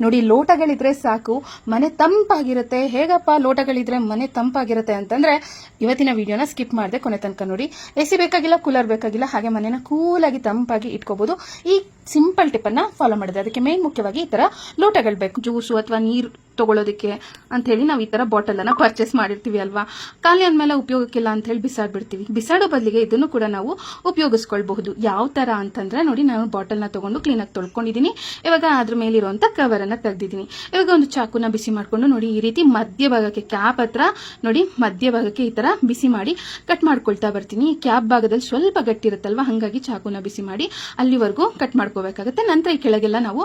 ನೋಡಿ, ಲೋಟಗಳಿದ್ರೆ ಸಾಕು, ಮನೆ ತಂಪಾಗಿರುತ್ತೆ. ಹೇಗಪ್ಪ ಲೋಟಗಳಿದ್ರೆ ಮನೆ ತಂಪಾಗಿರುತ್ತೆ ಅಂತಂದ್ರೆ, ಇವತ್ತಿನ ವಿಡಿಯೋನ ಸ್ಕಿಪ್ ಮಾಡಿದೆ ಕೊನೆ ತನಕ ನೋಡಿ. ಎಸಿ ಬೇಕಾಗಿಲ್ಲ, ಕೂಲರ್ ಬೇಕಾಗಿಲ್ಲ, ಹಾಗೆ ಮನೆನ ಕೂಲಾಗಿ ತಂಪಾಗಿ ಇಟ್ಕೋಬಹುದು ಈ ಸಿಂಪಲ್ ಟಿಪ್ ಅನ್ನ ಫಾಲೋ ಮಾಡಿದ್ರೆ ಅದಕ್ಕೆ ಮೇನ್ ಮುಖ್ಯವಾಗಿ ಈ ತರ ಲೋಟಗಳು ಬೇಕು. ಜ್ಯೂಸು ಅಥವಾ ನೀರು ತೊಗೊಳೋದಕ್ಕೆ ಅಂತ ಹೇಳಿ ನಾವು ಈ ತರ ಬಾಟಲ್ ಅನ್ನ ಪರ್ಚೇಸ್ ಮಾಡಿರ್ತೀವಿ ಅಲ್ವಾ? ಖಾಲಿ ಅಂದಮೇಲೆ ಉಪಯೋಗಕ್ಕಿಲ್ಲ ಅಂತ ಹೇಳಿ ಬಿಸಾಡ್ಬಿಡ್ತೀವಿ. ಬಿಸಾಡೋ ಬದಲಿಗೆ ಇದನ್ನು ಕೂಡ ನಾವು ಉಪಯೋಗಿಸ್ಕೊಳ್ಬಹುದು. ಯಾವ ತರ ಅಂತಂದ್ರೆ ನೋಡಿ ನಾನು ಬಾಟಲ್ನ ತಗೊಂಡು ಕ್ಲೀನ್ ಆಗಿ ತೊಳ್ಕೊಂಡಿದ್ದೀನಿ. ಇವಾಗ ಅದ್ರ ಮೇಲಿರುವಂಥ ಕವರ್ ತೆಗೆದಿದ್ದೀನಿ. ಇವಾಗ ಒಂದು ಚಾಕುನ ಬಿಸಿ ಮಾಡ್ಕೊಂಡು ನೋಡಿ ಈ ರೀತಿ ಮಧ್ಯಭಾಗಕ್ಕೆ ಕ್ಯಾಪ್ ಹತ್ರ ನೋಡಿ ಮಧ್ಯಭಾಗಕ್ಕೆ ಈ ತರ ಬಿಸಿ ಮಾಡಿ ಕಟ್ ಮಾಡ್ಕೊಳ್ತಾ ಬರ್ತೀನಿ. ಕ್ಯಾಪ್ ಭಾಗದಲ್ಲಿ ಸ್ವಲ್ಪ ಗಟ್ಟಿ ಇರುತ್ತಲ್ವಾ? ಹಾಗಾಗಿ ಚಾಕುನ ಬಿಸಿ ಮಾಡಿ ಅಲ್ಲಿವರೆಗೂ ಕಟ್ ಮಾಡ್ಕೋಬೇಕಾಗುತ್ತೆ ನಂತರ ಈ ಕೆಳಗೆಲ್ಲ ನಾವು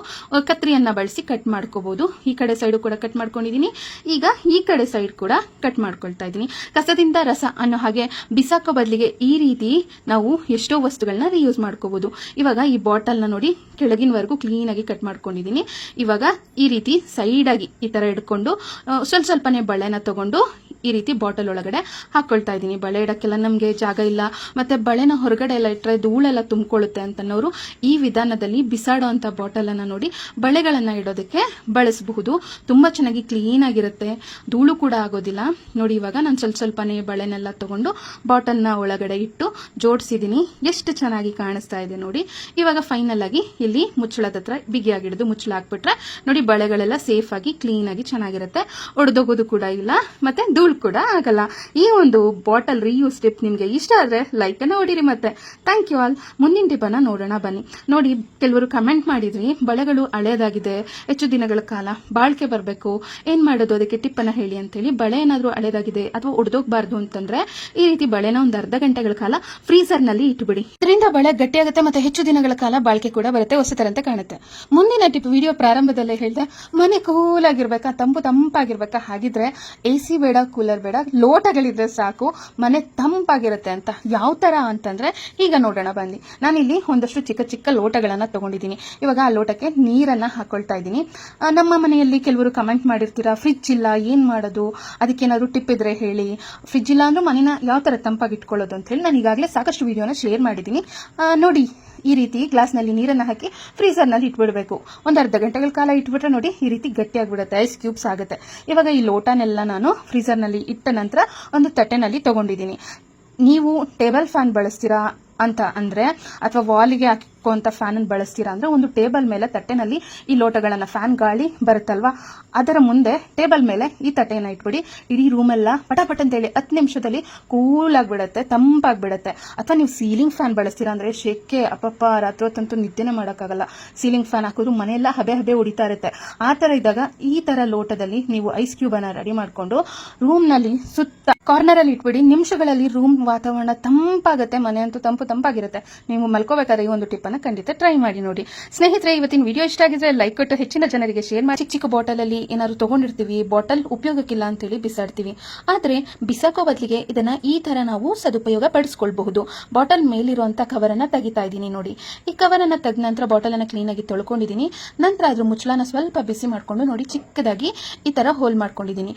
ಕತ್ರಿಯನ್ನು ಬಳಸಿ ಕಟ್ ಮಾಡ್ಕೋಬಹುದು ಈ ಕಡೆ ಸೈಡು ಕೂಡ ಕಟ್ ಮಾಡ್ಕೊಂಡಿದ್ದೀನಿ ಈಗ ಈ ಕಡೆ ಸೈಡ್ ಕೂಡ ಕಟ್ ಮಾಡ್ಕೊಳ್ತಾ ಇದ್ದೀನಿ ಕಸದಿಂದ ರಸ ಅನ್ನೋ ಹಾಗೆ ಬಿಸಾಕೋ ಬದಲಿಗೆ ಈ ರೀತಿ ನಾವು ಎಷ್ಟೋ ವಸ್ತುಗಳನ್ನ ರಿಯೂಸ್ ಮಾಡ್ಕೋಬಹುದು ಇವಾಗ ಈ ಬಾಟಲ್ನ ನೋಡಿ ಕೆಳಗಿನವರೆಗೂ ಕ್ಲೀನಾಗಿ ಕಟ್ ಮಾಡ್ಕೊಂಡಿದ್ದೀನಿ ಇವಾಗ ಈ ರೀತಿ ಸೈಡ್ ಆಗಿ ಈ ತರ ಇಟ್ಕೊಂಡು ಸ್ವಲ್ಪ ಸ್ವಲ್ಪನೇ ಬಳೆನ ತಗೊಂಡು ಈ ರೀತಿ ಬಾಟಲ್ ಒಳಗಡೆ ಹಾಕೊಳ್ತಾ ಇದ್ದೀನಿ. ಬಳೆ ಇಡಕ್ಕೆಲ್ಲ ನಮಗೆ ಜಾಗ ಇಲ್ಲ. ಮತ್ತೆ ಬಳೆನ ಹೊರಗಡೆ ಎಲ್ಲ ಇಟ್ಟರೆ ಧೂಳೆಲ್ಲ ತುಂಬಿಕೊಳ್ಳುತ್ತೆ ಅಂತನೋರು ಈ ವಿಧಾನದಲ್ಲಿ ಬಿಸಾಡೋ ಅಂತ ಬಾಟಲ್ ನೋಡಿ ಬಳೆಗಳನ್ನ ಇಡೋದಕ್ಕೆ ಬಳಸಬಹುದು. ತುಂಬಾ ಚೆನ್ನಾಗಿ ಕ್ಲೀನ್ ಆಗಿರುತ್ತೆ. ಧೂಳು ಕೂಡ ಆಗೋದಿಲ್ಲ. ನೋಡಿ ಇವಾಗ ನಾನು ಸ್ವಲ್ಪ ಸ್ವಲ್ಪನೇ ಬಳೆನೆಲ್ಲ ತೊಗೊಂಡು ಬಾಟಲ್ನ ಒಳಗಡೆ ಇಟ್ಟು ಜೋಡಿಸಿದ್ದೀನಿ ಎಷ್ಟು ಚೆನ್ನಾಗಿ ಕಾಣಿಸ್ತಾ ಇದೆ ನೋಡಿ. ಇವಾಗ ಫೈನಲ್ ಆಗಿ ಇಲ್ಲಿ ಮುಚ್ಚಳದ ಹತ್ರ ಬಿಗಿಯಾಗಿ ಹಿಡಿದು ಮುಚ್ಚಳ ಹಾಕ್ಬಿಟ್ರೆ ನೋಡಿ ಬಳೆಗಳೆಲ್ಲ ಸೇಫ್ ಆಗಿ ಕ್ಲೀನ್ ಆಗಿ ಚೆನ್ನಾಗಿರುತ್ತೆ. ಒಡೆದೋಗೋದು ಕೂಡ ಇಲ್ಲ. ಮತ್ತೆ ಧೂಳು ಕೂಡ ಆಗಲ್ಲ. ಈ ಒಂದು ಬಾಟಲ್ ರಿಯೂಸ್ ಟಿಪ್ ನಿಮಗೆ ಇಷ್ಟ ಆದ್ರೆ ಲೈಕ್ ಅನ್ನ ಹೊಡಿರಿ ಮತ್ತೆ. ಥ್ಯಾಂಕ್ ಯು ಆಲ್ ಮುಂದಿನ ಟಿಪ್ ಅನ್ನ ನೋಡೋಣ ಬನ್ನಿ. ನೋಡಿ, ಕೆಲವರು ಕಮೆಂಟ್ ಮಾಡಿದ್ರಿ, ಬಳೆಗಳು ಹಳೇದಾಗಿದೆ, ಹೆಚ್ಚು ದಿನಗಳ ಕಾಲ ಬಾಳ್ಕೆ ಬರಬೇಕು, ಏನ್ ಮಾಡೋದು ಅದಕ್ಕೆ ಟಿಪ್ ಅನ್ನ ಹೇಳಿ ಅಂತ ಹೇಳಿ ಬಳೆ ಏನಾದರೂ ಹಳೇದಾಗಿದೆ ಅಥವಾ ಒಡೆದೋಗ್ಬಾರ್ದು ಅಂತಂದ್ರೆ ಈ ರೀತಿ ಬಳೆನ ಒಂದು ಅರ್ಧ ಗಂಟೆಗಳ ಕಾಲ ಫ್ರೀಸರ್ನಲ್ಲಿ ಇಟ್ಬಿಡಿ ಇದರಿಂದ ಬಳೆ ಗಟ್ಟಿಯಾಗುತ್ತೆ ಮತ್ತೆ ಹೆಚ್ಚು ದಿನಗಳ ಕಾಲ ಬಾಳ್ಕೆ ಕೂಡ ಬರುತ್ತೆ ಹೊಸತರಂತೆ ಕಾಣುತ್ತೆ. ಮುಂದಿನ ಟಿಪ್ ವಿಡಿಯೋ ಪ್ರಾರಂಭದಲ್ಲೇ ಹೇಳಿದೆ, ಮನೆ ಕೂಲ್ ಆಗಿರ್ಬೇಕಾ, ತಂಪು ತಂಪಾಗಿರ್ಬೇಕಾ, ಹಾಗಿದ್ರೆ ಎ ಸಿ ಬೇಡ ಕೂಲರ್ ಬೇಡ, ಲೋಟಗಳಿದ್ರೆ ಸಾಕು, ಮನೆ ತಂಪಾಗಿರುತ್ತೆ ಅಂತ ಯಾವ ತರ ಅಂತಂದ್ರೆ ಈಗ ನೋಡೋಣ ಬನ್ನಿ. ನಾನಿಲ್ಲಿ ಒಂದಷ್ಟು ಚಿಕ್ಕ ಚಿಕ್ಕ ಲೋಟಗಳನ್ನ ತಗೊಂಡಿದ್ದೀನಿ. ಇವಾಗ ಆ ಲೋಟಕ್ಕೆ ನೀರನ್ನ ಹಾಕೊಳ್ತಾ ಇದ್ದೀನಿ. ನಮ್ಮ ಮನೆಯಲ್ಲಿ ಕೆಲವರು ಕಮೆಂಟ್ ಮಾಡಿರ್ತೀರಾ ಫ್ರಿಜ್ ಇಲ್ಲ, ಏನ್ ಮಾಡೋದು? ಅದಕ್ಕೇನಾದ್ರು ಟಿಪ್ ಇದ್ರೆ ಹೇಳಿ. ಫ್ರಿಜ್ ಇಲ್ಲ ಅಂದ್ರೆ ಮನೇನ ಯಾವ ತರ ತಂಪಾಗಿ ಇಟ್ಕೊಳ್ಳೋದು ಅಂತ ಹೇಳಿ ನಾನು ಈಗಾಗಲೇ ಸಾಕಷ್ಟು ವಿಡಿಯೋನ ಶೇರ್ ಮಾಡಿದ್ದೀನಿ. ನೋಡಿ, ಈ ರೀತಿ ಗ್ಲಾಸ್ನಲ್ಲಿ ನೀರನ್ನು ಹಾಕಿ ಫ್ರೀಸರ್ನಲ್ಲಿ ಇಟ್ಬಿಡಬೇಕು. ಒಂದು ಅರ್ಧ ಗಂಟೆಗಳ ಕಾಲ ಇಟ್ಬಿಟ್ರೆ ನೋಡಿ ಈ ರೀತಿ ಗಟ್ಟಿಯಾಗಿಬಿಡುತ್ತೆ ಐಸ್ ಕ್ಯೂಬ್ಸ್ ಆಗುತ್ತೆ. ಇವಾಗ ಈ ಲೋಟನೆಲ್ಲ ನಾನು ಫ್ರೀಸರ್ನಲ್ಲಿ ಇಟ್ಟ ನಂತರ ಒಂದು ತಟ್ಟೆನಲ್ಲಿ ತಗೊಂಡಿದ್ದೀನಿ. ನೀವು ಟೇಬಲ್ ಫ್ಯಾನ್ ಬಳಸ್ತೀರಾ ಅಂತ ಅಂದ್ರೆ ಅಥವಾ ವಾಲಿಗೆ ಹಾಕುವಂತ ಫ್ಯಾನ್ ಅನ್ನು ಬಳಸ್ತೀರಾ ಅಂದ್ರೆ ಒಂದು ಟೇಬಲ್ ಮೇಲೆ ತಟ್ಟೆನಲ್ಲಿ ಈ ಲೋಟಗಳನ್ನ ಫ್ಯಾನ್ ಗಾಳಿ ಬರುತ್ತಲ್ವಾ? ಅದರ ಮುಂದೆ ಟೇಬಲ್ ಮೇಲೆ ಈ ತಟ್ಟೆಯನ್ನ ಇಟ್ಬಿಡಿ. ಇಡೀ ರೂಮ್ ಎಲ್ಲ ಅಂತ ಹೇಳಿ ಹತ್ತು ನಿಮಿಷದಲ್ಲಿ ಕೂಲ್ ಆಗಿಬಿಡುತ್ತೆ ತಂಪಾಗ್ಬಿಡುತ್ತೆ. ಅಥವಾ ನೀವು ಸೀಲಿಂಗ್ ಫ್ಯಾನ್ ಬಳಸ್ತೀರಾ ಅಂದ್ರೆ ಶೆಕೆ ಅಪ್ಪಪ್ಪ ರಾತ್ರಿ ಹೊತ್ತಂತೂ ನಿದ್ದೆನೇ ಮಾಡೋಕ್ಕಾಗಲ್ಲ. ಸೀಲಿಂಗ್ ಫ್ಯಾನ್ ಹಾಕಿದ್ರು ಮನೆಯೆಲ್ಲ ಹಬೆ ಹಬೆ ಹೊಡಿತಾ ಇರುತ್ತೆ. ಆ ತರ ಇದ್ದಾಗ ಈ ತರ ಲೋಟದಲ್ಲಿ ನೀವು ಐಸ್ ಕ್ಯೂಬ್ ಅನ್ನ ರೆಡಿ ಮಾಡ್ಕೊಂಡು ರೂಮ್ನಲ್ಲಿ ಸುತ್ತ ಕಾರ್ನರ್ ಅಲ್ಲಿ ಇಟ್ಬಿಡಿ. ನಿಮಿಷಗಳಲ್ಲಿ ರೂಮ್ ವಾತಾವರಣ ತಂಪಾಗುತ್ತೆ, ಮನೆ ಅಂತೂ ತಂಪು ತಂಪಾಗಿರುತ್ತೆ. ನೀವು ಮಲ್ಕೋಬೇಕಾದ್ರೆ ಈ ಒಂದು ಟಿಪ್ ಖಂಡಿತ ಟ್ರೈ ಮಾಡಿ ನೋಡಿ. ಸ್ನೇಹಿತರೆ, ಇವತ್ತಿನ ವಿಡಿಯೋ ಇಷ್ಟ ಆಗಿದ್ರೆ ಲೈಕ್ ಕೊಟ್ಟು ಹೆಚ್ಚಿನ ಜನರಿಗೆ ಶೇರ್ ಮಾಡಿ. ಚಿಕ್ಕ ಚಿಕ್ಕ ಬಾಟಲ್ ಅಲ್ಲಿ ಏನಾದ್ರು ತಗೊಂಡಿರ್ತೀವಿ ಬಾಟಲ್ ಉಪಯೋಗಕ್ಕಿಲ್ಲ ಅಂತೇಳಿ ಬಿಸಾಡ್ತೀವಿ. ಆದ್ರೆ ಬಿಸಾಕೋ ಬದಲಿಗೆ ಇದನ್ನ ಈ ತರ ನಾವು ಸದುಪಯೋಗ ಪಡಿಸ್ಕೊಳ್ಬಹುದು. ಬಾಟಲ್ ಮೇಲಿರುವಂತ ಕವರ್ ಅನ್ನ ತೆಗಿತಾ ಇದ್ದೀನಿ ನೋಡಿ. ಈ ಕವರ್ ಅನ್ನ ತೆಗೆದ ನಂತರ ಬಾಟಲ್ ಅನ್ನ ಕ್ಲೀನ್ ಆಗಿ ತೊಳ್ಕೊಂಡಿದ್ದೀನಿ. ನಂತರ ಅದ್ರ ಮುಚ್ಚಳನ ಸ್ವಲ್ಪ ಬಿಸಿ ಮಾಡ್ಕೊಂಡು ನೋಡಿ, ಚಿಕ್ಕದಾಗಿ ಈ ತರ ಹೋಲ್ ಮಾಡ್ಕೊಂಡಿದ್ದೀನಿ.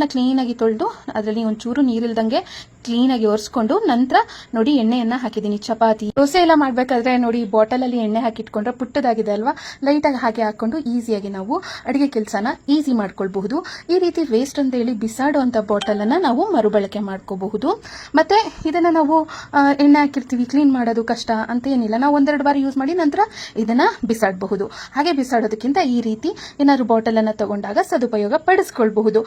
ನ ಕ್ಲೀನ್ ಆಗಿ ತೊಳೆದು ಅದರಲ್ಲಿ ಒಂಚೂರು ನೀರಿಲ್ದಂಗೆ ಕ್ಲೀನ್ ಆಗಿ ಒರೆಸ್ಕೊಂಡು ನಂತರ ನೋಡಿ ಎಣ್ಣೆಯನ್ನ ಹಾಕಿದ್ದೀನಿ. ಚಪಾತಿ, ದೋಸೆ ಎಲ್ಲ ಮಾಡ್ಬೇಕಾದ್ರೆ ನೋಡಿ ಬಾಟಲ್ ಅಲ್ಲಿ ಎಣ್ಣೆ ಹಾಕಿಟ್ಕೊಂಡ್ರೆ ಪುಟ್ಟದಾಗಿದೆ ಅಲ್ವಾ? ಲೈಟಾಗಿ ಹಾಗೆ ಹಾಕೊಂಡು ಈಸಿಯಾಗಿ ನಾವು ಅಡುಗೆ ಕೆಲಸನ ಈಸಿ ಮಾಡ್ಕೊಳ್ಬಹುದು. ಈ ರೀತಿ ವೇಸ್ಟ್ ಅಂತ ಹೇಳಿ ಬಿಸಾಡುವಂತ ಬಾಟಲ್ ಅನ್ನ ನಾವು ಮರುಬಳಕೆ ಮಾಡ್ಕೋಬಹುದು. ಮತ್ತೆ ಇದನ್ನ ನಾವು ಎಣ್ಣೆ ಹಾಕಿರ್ತೀವಿ ಕ್ಲೀನ್ ಮಾಡೋದು ಕಷ್ಟ ಅಂತ ಏನಿಲ್ಲ. ನಾವು ಒಂದೆರಡು ಬಾರಿ ಯೂಸ್ ಮಾಡಿ ನಂತರ ಇದನ್ನ ಬಿಸಾಡಬಹುದು. ಹಾಗೆ ಬಿಸಾಡೋದಕ್ಕಿಂತ ಈ ರೀತಿ ಏನಾದ್ರು ಬಾಟಲ್ ಅನ್ನ ತಗೊಂಡಾಗ ಸದುಪಯೋಗ ಪಡಿಸ್ಕೊಳ್ಬಹುದು.